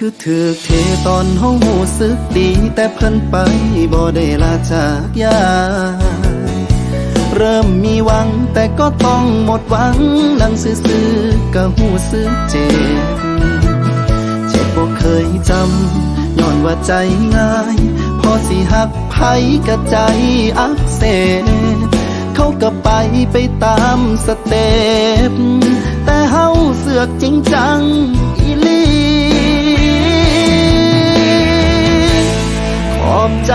คือถือเทตอนเฮาหูสึกดี แต่เพิ่นไปบ่ได้ลาจากยา เริ่มมีหวังแต่ก็ต้องหมดหวังนั่งซื่อๆก็หูสึกเจ็บ เจ็บบ่เคยจำย้อนว่าใจง่าย พอสิหักไผกะใจอักเสบเขาก็ไปไปตามสเต็ปแต่เฮาเสือกจริงจังอีลี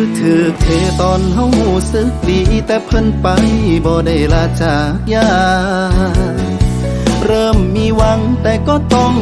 คือถือเทตอนเฮาหูสึกดี แต่เพิ่นไปบ่ได้ลาจากยา เริ่มมีหวังแต่ก็ต้อง